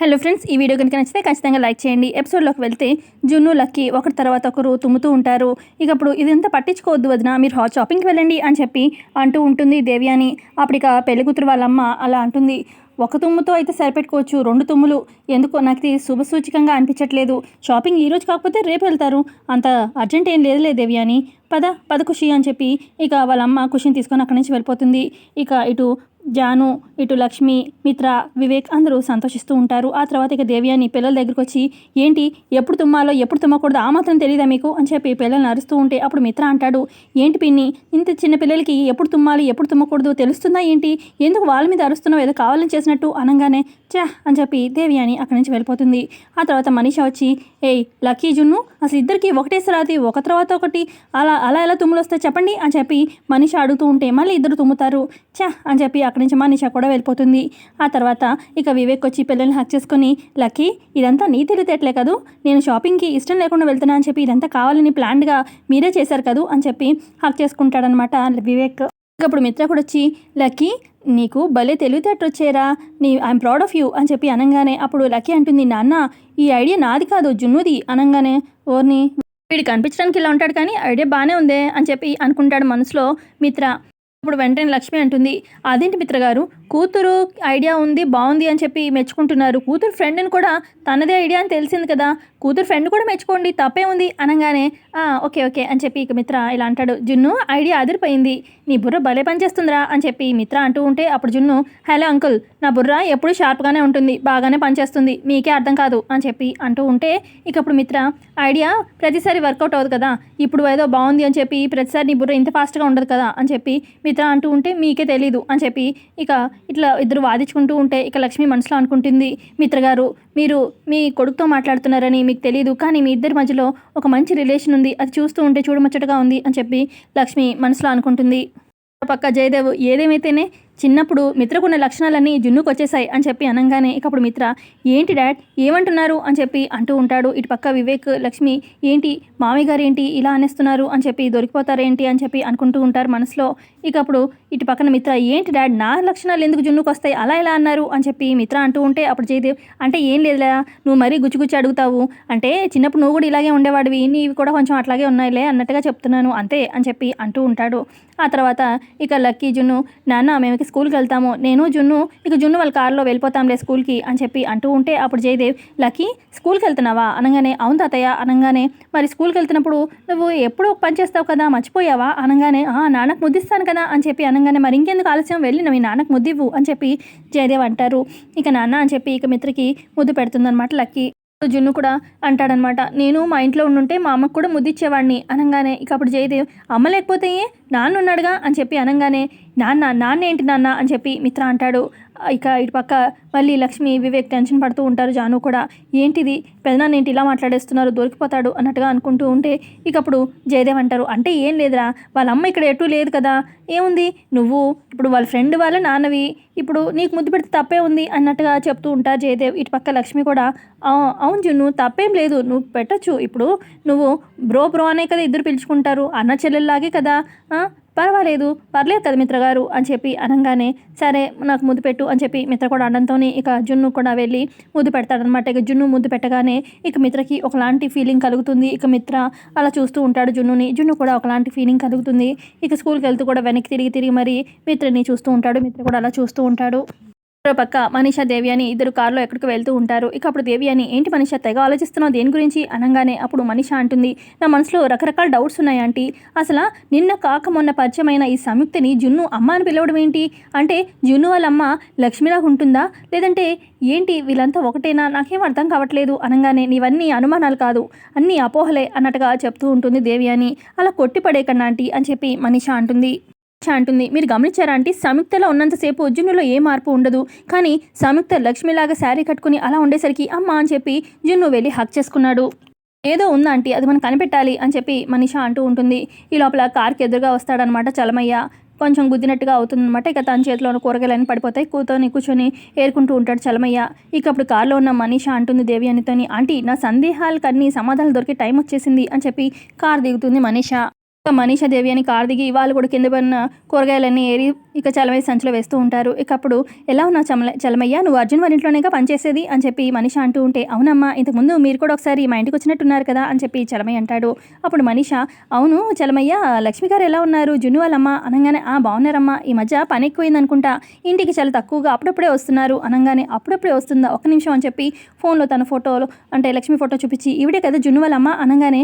Hello friends ఈ video కనుక నచ్చితే ఖచ్చితంగా లైక్ చేయండి. ఎపిసోడ్లోకి వెళ్తే జున్ను లక్కీ ఒకరి తర్వాత ఒకరు తుమ్ముతూ ఉంటారు. ఇక అప్పుడు ఇదంతా పట్టించుకోవద్దు వదిన మీరు హాట్ షాపింగ్కి వెళ్ళండి అని చెప్పి అంటూ ఉంటుంది దేవ్యాని. అప్పుడు ఇక పెళ్ళి కూతురు వాళ్ళమ్మ అలా అంటుంది. ఒక తుమ్ముతో అయితే సరిపెట్టుకోవచ్చు రెండు తుమ్ములు. ఎందుకో నాకు ఇది శుభసూచకంగా అనిపించట్లేదు. షాపింగ్ ఈ రోజు కాకపోతే రేపు వెళ్తారు. అంత అర్జెంట్ ఏం లేదులే దేవ్యాని. పద పద ఖుషి అని చెప్పి ఇక వాళ్ళ అమ్మ ఖుషిని తీసుకొని అక్కడి నుంచి వెళ్ళిపోతుంది. ఇక ఇటు జాను ఇటు లక్ష్మి మిత్ర వివేక్ అందరూ సంతోషిస్తూ ఉంటారు. ఆ తర్వాత ఇక దేవ్యాని పిల్లల దగ్గరికి వచ్చి ఏంటి? ఎప్పుడు తుమ్మాలో ఎప్పుడు తుమ్మకూడదు? ఆ మాత్రం తెలియదా మీకు? అని చెప్పి పిల్లల్ని అరుస్తూ ఉంటే అప్పుడు మిత్ర అంటాడు ఏంటి పిన్ని? ఇంత చిన్న పిల్లలకి ఎప్పుడు తుమ్మాలి ఎప్పుడు తుమ్మకూడదు? తెలుస్తుందా ఏంటి? ఎందుకు వాళ్ళ మీద అరుస్తున్నావు? ఏదో కావాలని చేసినట్టు? అనగానే చా అని చెప్పి దేవ్యాని అక్కడి నుంచి వెళ్ళిపోతుంది. ఆ తర్వాత మనీష వచ్చి ఏయ్ లక్కీ జున్ను అసలు ఇద్దరికి ఒకటేసారి ఒక తర్వాత ఒకటి అలా అలా ఎలా తుమ్ములు వస్తాయి చెప్పండి? అని చెప్పి మనీష అడుగుతూ ఉంటే మళ్ళీ ఇద్దరు తుమ్ముతారు. చా అని చెప్పి అక్కడి నుంచి మనీషా కూడా వెళ్ళిపోతుంది. ఆ తర్వాత ఇక వివేక్ వచ్చి పిల్లల్ని హక్ చేసుకొని లక్కీ ఇదంతా నీ తెలివితేటలే కదూ? నేను షాపింగ్కి ఇష్టం లేకుండా వెళ్తున్నా అని చెప్పి ఇదంతా కావాలని ప్లాన్గా మీరే చేశారు కదూ? అని చెప్పి హక్ చేసుకుంటాడనమాట వివేక్. అప్పుడు మిత్ర కూడా వచ్చి లక్కీ నీకు భలే తెలివితేటలు వచ్చేరా నీ ఐఎమ్ ప్రౌడ్ ఆఫ్ యూ అని చెప్పి అనగానే అప్పుడు లక్కీ అంటుంది నాన్న ఈ ఐడియా నాది కాదు జున్నుది అనగానే ఓర్ని వీడు కనిపించడానికి ఇలా ఉంటాడు కానీ ఐడియా బాగానే ఉందే అని చెప్పి అనుకుంటాడు మనసులో మిత్ర. ఇప్పుడు వెంటనే లక్ష్మి అంటుంది అదేంటి మిత్ర గారు? కూతురు ఐడియా ఉంది బాగుంది అని చెప్పి మెచ్చుకుంటున్నారు. కూతురు ఫ్రెండ్ని కూడా తనదే ఐడియా అని తెలిసింది కదా. కూతురు ఫ్రెండ్ కూడా మెచ్చుకోండి తప్పే ఉంది అనగానే "ఆ, ఓకే ఓకే అని చెప్పి ఇక మిత్ర ఇలా అంటాడు. జున్ను ఐడియా అదిరిపోయింది. నీ బుర్ర భలే పనిచేస్తుందిరా అని చెప్పి మిత్ర అంటూ ఉంటే అప్పుడు జున్ను హలో అంకుల్ నా బుర్ర ఎప్పుడు షార్ప్గానే ఉంటుంది బాగానే పనిచేస్తుంది మీకే అర్థం కాదు అని చెప్పి అంటూ ఉంటే ఇక అప్పుడు మిత్ర ఐడియా ప్రతిసారి వర్కౌట్ అవ్వదు కదా. ఇప్పుడు ఏదో బాగుంది అని చెప్పి ప్రతిసారి నీ బుర్ర ఇంత ఫాస్ట్గా ఉండదు కదా అని చెప్పి మిత్ర అంటూ ఉంటే మీకే తెలీదు అని చెప్పి ఇక ఇట్లా ఇద్దరు వాదించుకుంటూ ఉంటే ఇక లక్ష్మి మనసులో అనుకుంటుంది మిత్ర గారు మీరు మీ కొడుకుతో మాట్లాడుతున్నారని మీకు తెలియదు కానీ మీ ఇద్దరి మధ్యలో ఒక మంచి రిలేషన్ ఉంది అది చూస్తూ ఉంటే చూడముచ్చటగా ఉంది అని చెప్పి లక్ష్మి మనసులో అనుకుంటుంది. పక్క జయదేవ్ ఏదేమైతేనే చిన్నప్పుడు మిత్రకున్న లక్షణాలన్నీ జున్నుకు వచ్చేసాయి అని చెప్పి అనగానే ఇక అప్పుడు మిత్ర ఏంటి డాడ్ ఏమంటున్నారు? అని చెప్పి అంటూ ఉంటాడు. ఇటు పక్క వివేక్ లక్ష్మి ఏంటి మామయ్య గారు ఏంటి ఇలా అనేస్తున్నారు? అని చెప్పి దొరికిపోతారేంటి? అని చెప్పి అనుకుంటూ ఉంటారు మనసులో. ఇక అప్పుడు ఇటు పక్కన మిత్ర ఏంటి డాడ్ నా లక్షణాలు ఎందుకు జున్నుకు వస్తాయి అలా ఎలా అన్నారు? అని చెప్పి మిత్ర అంటూ ఉంటే అప్పుడు జయదేవ్ అంటే ఏం లేదులే నువ్వు మరీ గుచ్చిగుచ్చి అడుగుతావు. అంటే చిన్నప్పుడు నువ్వు కూడా ఇలాగే ఉండేవాడివి నీవి కూడా కొంచెం అట్లాగే ఉన్నాయిలే అన్నట్టుగా చెప్తున్నాను అంతే అని చెప్పి అంటూ ఉంటాడు. ఆ తర్వాత ఇక లక్కీ జున్ను నాన్న మేము ఇక స్కూల్కి వెళ్తాము. నేను జున్ను ఇక జున్ను వాళ్ళ కారులో వెళ్ళిపోతాంలే స్కూల్కి అని చెప్పి అంటూ ఉంటే అప్పుడు జయదేవ్ లక్కీ స్కూల్కి వెళ్తున్నావా? అనగానే అవును తాతయ్య అనగానే మరి స్కూల్కి వెళ్తున్నప్పుడు నువ్వు ఎప్పుడూ ఒక పని చేస్తావు కదా మర్చిపోయావా? అనగానే "ఆ, నాన్నకు ముద్దిస్తాను కదా అని చెప్పి అనగానే మరి ఇంకెందుకు ఆలస్యం? వెళ్ళి మీ ఈ నాన్నకు ముద్దివ్వు అని చెప్పి జయదేవ్ అంటారు. ఇక నాన్న అని చెప్పి ఇక మిత్రకి ముద్దు పెడుతుందన్నమాట లక్కీ. జున్ను కూడా అంటాడనమాట నేను మా ఇంట్లో ఉండుంటే మా అమ్మకు కూడా ముద్దిచ్చేవాడిని అనగానే ఇక అప్పుడు జయదేవ్ అమ్మ లేకపోతే నాన్న ఉన్నాడుగా అని చెప్పి అనగానే నాన్న నాన్న ఏంటి నాన్న? అని చెప్పి మిత్ర అంటాడు. ఇక ఇటు పక్క మళ్ళీ లక్ష్మి వివేక్ టెన్షన్ పడుతూ ఉంటారు. జాను కూడా ఏంటిది? పెదనాన్న ఏంటి ఇలా మాట్లాడేస్తున్నారు? దొరికిపోతాడు అన్నట్టుగా అనుకుంటూ ఉంటే ఇక అప్పుడు జయదేవ్ అంటారు అంటే ఏం లేదురా వాళ్ళ అమ్మ ఇక్కడ ఎటు లేదు కదా. ఏముంది? నువ్వు ఇప్పుడు వాళ్ళ ఫ్రెండ్ వాళ్ళ నాన్నవి ఇప్పుడు నీకు ముద్దు పెడితే తప్పే ఉంది అన్నట్టుగా చెప్తూ ఉంటారు జయదేవ్. ఇటు పక్క లక్ష్మి కూడా అవును జున్ను తప్పేం లేదు నువ్వు పెట్టచ్చు. ఇప్పుడు నువ్వు బ్రో బ్రో అనే కదా ఇద్దరు పిలుచుకుంటారు అన్న చెల్లెల్లాగే కదా. పర్వాలేదు పర్లేదు కదా మిత్ర గారు అని చెప్పి అనగానే సరే నాకు ముద్దు పెట్టు అని చెప్పి మిత్ర కూడా అనడంతోనే ఇక జున్ను కూడా వెళ్ళి ముద్దు పెడతాడనమాట ఇక జున్ను ముద్దు పెట్టగానే ఇక మిత్రకి ఒకలాంటి ఫీలింగ్ కలుగుతుంది. ఇక మిత్ర అలా చూస్తూ ఉంటాడు జున్నుని. జున్ను కూడా ఒకలాంటి ఫీలింగ్ కలుగుతుంది. ఇక స్కూల్కి వెళ్తూ కూడా వెనక్కి తిరిగి తిరిగి మరి మిత్రని చూస్తూ ఉంటాడు. మిత్ర కూడా అలా చూస్తూ ఉంటాడు. మరోపక్క మనీషా దేవి అని ఇద్దరు కారులో ఎక్కడికి వెళ్తూ ఉంటారు. ఇక అప్పుడు దేవి అని ఏంటి మనీషా తెగ ఆలోచిస్తున్నావు? దేని గురించి? అనగానే అప్పుడు మనీషా అంటుంది నా మనసులో రకరకాల డౌట్స్ ఉన్నాయి ఆంటీ. అసలు నిన్న కాక మొన్న పరిచయమైన ఈ సంయుక్తిని జున్ను అమ్మ అని పిలవడం ఏంటి? అంటే జున్ను వాళ్ళ అమ్మ లక్ష్మిలాగా ఉంటుందా? లేదంటే ఏంటి వీళ్ళంతా ఒకటేనా? నాకేం అర్థం కావట్లేదు అనగానే నీవన్నీ అనుమానాలు కాదు అన్నీ అపోహలే అన్నట్టుగా చెప్తూ ఉంటుంది దేవి అని. అలా కొట్టిపడేకన్నా ఆంటీ అని చెప్పి మనీషా అంటుంది. అంటుంది. మీరు గమనించారా అంటే సంయుక్తలో ఉన్నంతసేపు జున్నులో ఏ మార్పు ఉండదు. కానీ సంయుక్త లక్ష్మిలాగా శారీ కట్టుకుని అలా ఉండేసరికి అమ్మ అని చెప్పి జున్ను వెళ్ళి హక్ చేసుకున్నాడు. ఏదో ఉందా ఆంటీ అది మనం కనిపెట్టాలి అని చెప్పి మనిష అంటూ ఉంటుంది. ఈ లోపల కార్కి ఎదురుగా వస్తాడనమాట చలమయ్య. కొంచెం గుద్దినట్టుగా అవుతుందన్నమాట. ఇక తన చేతిలో ఉన్న కూరగాయలన్నీ పడిపోతాయి. కూతోని కూర్చొని ఏరుకుంటూ ఉంటాడు చలమయ్య. ఇక అప్పుడు కారులో ఉన్న మనీష అంటుంది దేవి అనితోని ఆంటీ నా సందేహాలకన్నీ సమాధానాలు దొరికే టైం వచ్చేసింది అని చెప్పి కార్ దిగుతుంది మనీష. ఇక మనీషా దేవి అని కారు దిగి వాళ్ళు కూడా కింద పడిన కూరగాయలన్నీ ఏరి ఇక చలమయ్య సంచిలో వేస్తూ ఉంటారు. ఇక అప్పుడు ఎలా ఉన్నా చమల చలమయ్య? నువ్వు అర్జున్ వారి ఇంట్లోనే పనిచేసేది అని చెప్పి మనీష అంటూ ఉంటే అవునమ్మా ఇంతకుముందు మీరు కూడా ఒకసారి మా ఇంటికి వచ్చినట్టున్నారు కదా అని చెప్పి చలమయ్య అంటాడు. అప్పుడు మనీష అవును చలమయ్య లక్ష్మి గారు ఎలా ఉన్నారు? జున్ను వాళ్ళమ్మ అనగానే ఆ బాగున్నారమ్మా. ఈ మధ్య పని ఎక్కువైంది అనుకుంటా. ఇంటికి చాలా తక్కువగా అప్పుడప్పుడే వస్తున్నారు. అనగానే అప్పుడప్పుడే వస్తుందా? ఒక నిమిషం అని చెప్పి ఫోన్లో తన ఫోటోలు అంటే లక్ష్మి ఫోటో చూపించి ఈవిడే కదా జున్ను వాళ్ళమ్మ అనగానే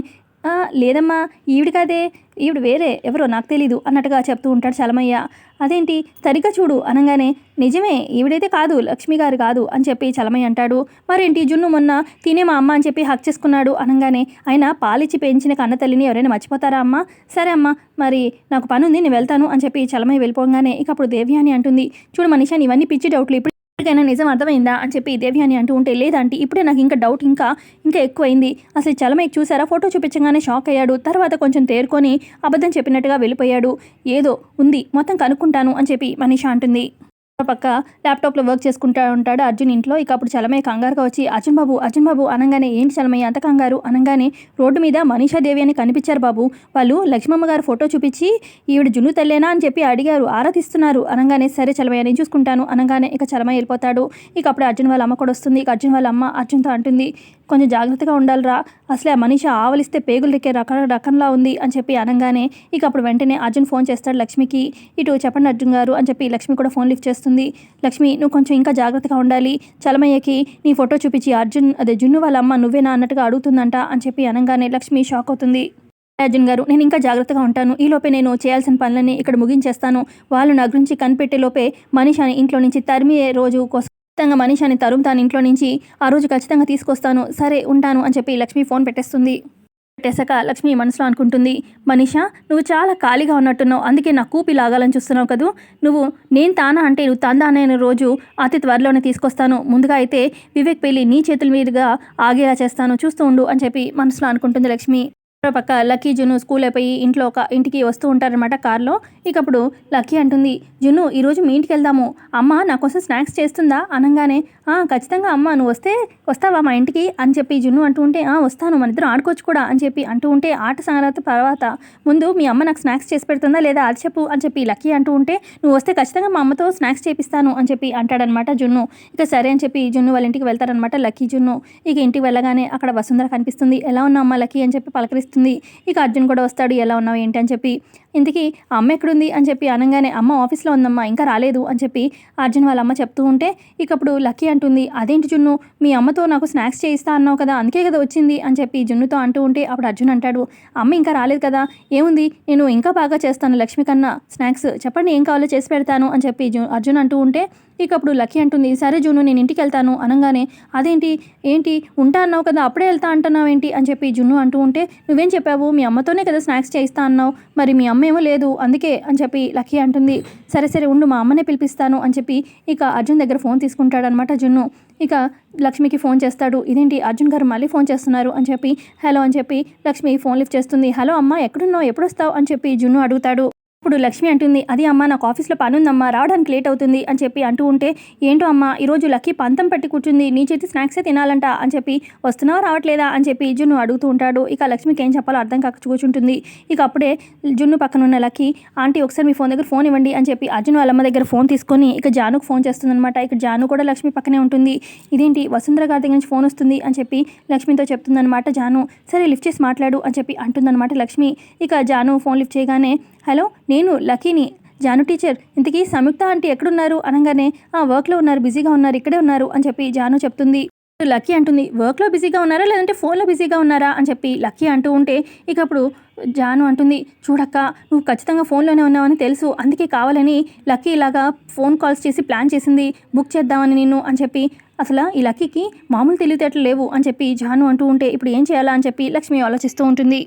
లేదమ్మా ఈవిడ కాదే ఈవిడ వేరే ఎవరో నాకు తెలీదు అన్నట్టుగా చెప్తూ ఉంటాడు చలమయ్య అదేంటి సరిగ్గా చూడు అనగానే నిజమే ఈవిడైతే కాదు లక్ష్మి గారు కాదు అని చెప్పి చలమయ్య అంటాడు. మరేంటి జున్ను మొన్న తినే మా అమ్మ అని చెప్పి హక్ చేసుకున్నాడు అనగానే ఆయన పాలిచ్చి పెంచిన కన్న తల్లిని ఎవరైనా మర్చిపోతారా అమ్మ? సరే అమ్మ మరి నాకు పని ఉంది నేను వెళ్తాను అని చెప్పి చలమయ్య వెళ్ళిపోగానే ఇక అప్పుడు దేవ్యాని అంటుంది. చూడు మనిషాని ఇవన్నీ పిచ్చి డౌట్లు ఇప్పుడు ఇప్పటికైనా నిజం అర్థమైందా అని చెప్పి దేవి అని అంటూ ఉంటే లేదంటే ఇప్పుడే నాకు ఇంకా డౌట్ ఇంకా ఇంకా ఎక్కువైంది. అసలు చలమయ్య చూసారా? ఫోటో చూపించగానే షాక్ అయ్యాడు. తర్వాత కొంచెం తేరుకొని అబద్ధం చెప్పినట్టుగా వెళ్ళిపోయాడు. ఏదో ఉంది మొత్తం కనుక్కుంటాను అని చెప్పి మనీష అంటుంది. పక్క ల్యాప్టాప్లో వర్క్ చేసుకుంటా ఉంటాడు అర్జున్ ఇంట్లో. ఇక అప్పుడు చలమయ్య కంగారుగా వచ్చి అర్జున్ బాబు అర్జున్ బాబు అనగానే ఏంటి చలమయ్య అంత కంగారు? అనగానే రోడ్డు మీద మనీషా దేవి అని కనిపించారు బాబు. వాళ్ళు లక్ష్మమ్మ గారు ఫోటో చూపించి ఈవిడ జున్ను తల్లేనా? అని చెప్పి అడిగారు. ఆరాధిస్తున్నారు. అనగానే సరే చలమయ్య నేను చూసుకుంటాను. అనగానే ఇక చలమయ్య వెళ్ళిపోతాడు. ఇక అప్పుడు అర్జున్ వాళ్ళ అమ్మ కూడా వస్తుంది. ఇక అర్జున్ వాళ్ళ అమ్మ అర్జున్తో అంటుంది కొంచెం జాగ్రత్తగా ఉండాలిరా. అసలే ఆ మనిషి ఆవలిస్తే పేగులు దిక్కే రక రకంలా ఉంది అని చెప్పి అనగానే ఇక అప్పుడు వెంటనే అర్జున్ ఫోన్ చేస్తాడు లక్ష్మికి. ఇటు చెప్పండి అర్జున్ గారు అని చెప్పి లక్ష్మి కూడా ఫోన్ లిఫ్ట్ చేస్తుంది లక్ష్మి నువ్వు కొంచెం ఇంకా జాగ్రత్తగా ఉండాలి. చలమయ్యకి నీ ఫోటో చూపించి అర్జున్ అదే జున్ను వాళ్ళ అమ్మ నువ్వేనా అన్నట్టుగా అడుగుతుందంట అని చెప్పి అనగానే లక్ష్మి షాక్ అవుతుంది. అర్జున్ గారు నేను ఇంకా జాగ్రత్తగా ఉంటాను. ఈలోపే నేను చేయాల్సిన పనులన్నీ ఇక్కడ ముగించేస్తాను. వాళ్ళు నా గురించి కనిపెట్టే లోపే మనిషిని ఇంట్లో నుంచి తరిమే రోజు కోసం ఖచ్చితంగా మనిషిని తరుము తాను ఇంట్లో నుంచి. ఆ రోజు ఖచ్చితంగా తీసుకొస్తాను. సరే ఉంటాను అని చెప్పి లక్ష్మి ఫోన్ పెట్టేస్తుంది. పెట్టేశాక లక్ష్మి మనసులో అనుకుంటుంది మనీషా నువ్వు చాలా ఖాళీగా ఉన్నట్టున్నావు అందుకే నా కూపి లాగాలని చూస్తున్నావు కదూ. నువ్వు నేను తానా అంటే నువ్వు తందా అనే రోజు అతి త్వరలోనే తీసుకొస్తాను. ముందుగా అయితే వివేక్ పెళ్ళి నీ చేతుల మీదుగా ఆగేలా చేస్తాను చూస్తూ ఉండు అని చెప్పి మనసులో అనుకుంటుంది లక్ష్మి. పక్క లక్కీ జును స్కూల్ అయిపోయి ఇంట్లో ఒక ఇంటికి వస్తూ ఉంటారనమాట కార్లో. ఇక అప్పుడు లక్కీ అంటుంది జున్ను ఈరోజు మీ ఇంటికి వెళ్దాము. అమ్మ నా కోసం స్నాక్స్ చేస్తుందా? అనగానే "ఆ, ఖచ్చితంగా అమ్మ నువ్వు వస్తే వస్తావా మా ఇంటికి? అని చెప్పి జున్ను అంటూ ఉంటే "ఆ, వస్తాను మన ఇద్దరం ఆడుకోవచ్చు కూడా అని చెప్పి అంటూ ఉంటే ఆట సంగతి తర్వాత ముందు మీ అమ్మ నాకు స్నాక్స్ చేసి పెడుతుందా లేదా అది చెప్పు అని చెప్పి లక్కీ అంటూ ఉంటే నువ్వు వస్తే ఖచ్చితంగా మా అమ్మతో స్నాక్స్ చేపిస్తాను అని చెప్పి అంటాడనమాట జున్ను. ఇక సరే అని చెప్పి జున్ను వాళ్ళ ఇంటికి వెళ్తారనమాట లక్కీ జున్ను. ఇక ఇంటికి వెళ్ళగానే అక్కడ వసుంధర కనిపిస్తుంది. ఎలా ఉన్నావు అమ్మ లక్కీ? అని చెప్పి పలకరిస్తుంది. ఇక అర్జున్ కూడా వస్తాడు ఎలా ఉన్నావు? ఏంటి? అని చెప్పి ఇంతకీ అమ్మ ఎక్కడుంది? అని చెప్పి అనగానే అమ్మ ఆఫీస్లో ఉందమ్మా ఇంకా రాలేదు అని చెప్పి అర్జున్ వాళ్ళ అమ్మ చెప్తూ ఉంటే ఇక అప్పుడు లక్కీ అంటుంది అదేంటి జున్ను మీ అమ్మతో నాకు స్నాక్స్ చేయిస్తా అన్నావు కదా అందుకే కదా వచ్చింది అని చెప్పి జున్నుతో అంటూ ఉంటే అప్పుడు అర్జున్ అంటాడు అమ్మ ఇంకా రాలేదు కదా ఏముంది నేను ఇంకా బాగా చేస్తాను లక్ష్మి కన్నా స్నాక్స్ చెప్పండి ఏం కావాలో చేసి పెడతాను అని చెప్పి జు అర్జున్ అంటూ ఉంటే ఇక అప్పుడు లక్కీ అంటుంది సరే జూను నేను ఇంటికి వెళ్తాను అనగానే అదేంటి ఏంటి ఉంటా అన్నావు కదా అప్పుడే వెళ్తా అంటున్నావు ఏంటి అని చెప్పి జున్ను అంటూ ఉంటే నువ్వేం చెప్పావు మీ అమ్మతోనే కదా స్నాక్స్ చేయిస్తా అన్నావు మరి మీ అమ్మ ఏమో లేదు అందుకే అని చెప్పి లక్కీ అంటుంది సరే సరే ఉండు మా అమ్మనే పిలిపిస్తాను అని చెప్పి ఇక అర్జున్ దగ్గర ఫోన్ తీసుకుంటాడనమాట జున్ను. ఇక లక్ష్మికి ఫోన్ చేస్తాడు ఇదేంటి అర్జున్ గారు మళ్ళీ ఫోన్ చేస్తున్నారు అని చెప్పి హలో అని చెప్పి లక్ష్మి ఫోన్ లిఫ్ట్ చేస్తుంది హలో అమ్మ ఎక్కడున్నావు? ఎప్పుడు వస్తావు అని చెప్పి జున్ను అడుగుతాడు. ఇప్పుడు లక్ష్మి అంటుంది అది అమ్మ నాకు ఆఫీస్లో పని ఉందమ్మా రావడానికి లేట్ అవుతుంది అని చెప్పి అంటూ ఉంటే ఏంటో అమ్మ ఈరోజు లక్కీ పంతం పెట్టి కూర్చుంది నీ చేతి స్నాక్సే తినాలంట అని చెప్పి వస్తున్నావా రావట్లేదా అని చెప్పి జున్ను అడుగుతూ ఉంటాడు. ఇక లక్ష్మికి ఏం చెప్పాలో అర్థం కాక కూర్చుంటుంది. ఇక అప్పుడే జున్ను పక్కన ఉన్న లక్కీ ఆంటీ ఒకసారి మీ ఫోన్ దగ్గర ఫోన్ ఇవ్వండి అని చెప్పి అర్జున్ వాళ్ళమ్మ దగ్గర ఫోన్ తీసుకొని ఇక జానుకు ఫోన్ చేస్తుందన్నమాట. ఇక జాను కూడా లక్ష్మి పక్కనే ఉంటుంది. ఇదేంటి వసుంధర గారి దగ్గర నుంచి ఫోన్ వస్తుంది అని చెప్పి లక్ష్మితో చెప్తుందన్నమాట జాను. సరే లిఫ్ట్ చేసి మాట్లాడు అని చెప్పి అంటుందన్నమాట లక్ష్మి. ఇక జాను ఫోన్ లిఫ్ట్ చేయగానే హలో నేను లక్కీని. జాను టీచర్ ఇంతకీ సంయుక్త ఆంటీ ఎక్కడున్నారు? అనగానే ఆ వర్క్లో ఉన్నారు బిజీగా ఉన్నారు ఇక్కడే ఉన్నారు అని చెప్పి జాను చెప్తుంది. లక్కీ అంటుంది వర్క్లో బిజీగా ఉన్నారా? లేదంటే ఫోన్లో బిజీగా ఉన్నారా? అని చెప్పి లక్కీ అంటూ ఉంటే ఇక అప్పుడు జాను అంటుంది చూడక్క నువ్వు ఖచ్చితంగా ఫోన్లోనే ఉన్నావని తెలుసు అందుకే కావాలని లక్కీ ఇలాగా ఫోన్ కాల్స్ చేసి ప్లాన్ చేసింది బుక్ చేద్దామని నిన్ను అని చెప్పి అసలు ఈ లక్కీకి మామూలు తెలివితేటలు లేవు అని చెప్పి జాను అంటూ ఉంటే ఇప్పుడు ఏం చేయాలా అని చెప్పి లక్ష్మి ఆలోచిస్తూ ఉంటుంది.